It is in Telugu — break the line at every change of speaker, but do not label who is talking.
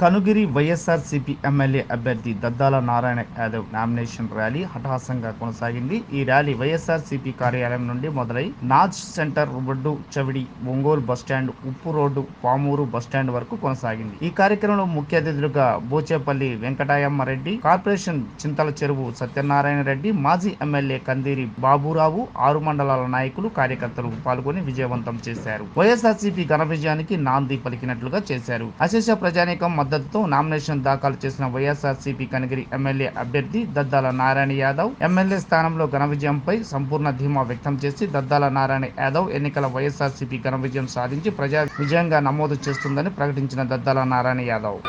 కనుగిరి వైఎస్ఆర్ సిపి ఎమ్మెల్యే అభ్యర్థి దద్దాల నారాయణ యాదవ్ నామినేషన్ ర్యాలీ హఠాసంగా కొనసాగింది. ఈ ర్యాలీ వైఎస్ఆర్ సిపి కార్యాలయం నుండి మొదలై Naz centre Boddu Chavidi Ongole bus stand Uppu road Pamuru bus stand వరకు కొనసాగింది. ఈ కార్యక్రమంలో ముఖ్య అతిథులుగా బోచేపల్లి వెంకటాయమ్మ రెడ్డి కార్పొరేషన్ చింతల చెరువు సత్యనారాయణ రెడ్డి మాజీ ఎమ్మెల్యే కందీరి బాబురావు ఆరు మండలాల నాయకులు కార్యకర్తలు పాల్గొని విజయవంతం చేశారు. వైఎస్ఆర్సీపీ ఘన విజయానికి నాంది పలికినట్లుగా చేశారు. అశేష ప్రజానీకం మద్దతుతో నామినేషన్ దాఖలు చేసిన వైఎస్ఆర్సీపీ కనిగిరి ఎమ్మెల్యే అభ్యర్థి దద్దాల నారాయణ యాదవ్ ఎమ్మెల్యే స్థానంలో ఘన విజయంపై సంపూర్ణ ధీమా వ్యక్తం చేసి దద్దాల నారాయణ యాదవ్ ఎన్నికల వైఎస్ఆర్సీపీ ఘన విజయం సాధించి ప్రజా విజయంగా నమోదు చేస్తుందని ప్రకటించిన దద్దాల నారాయణ యాదవ్.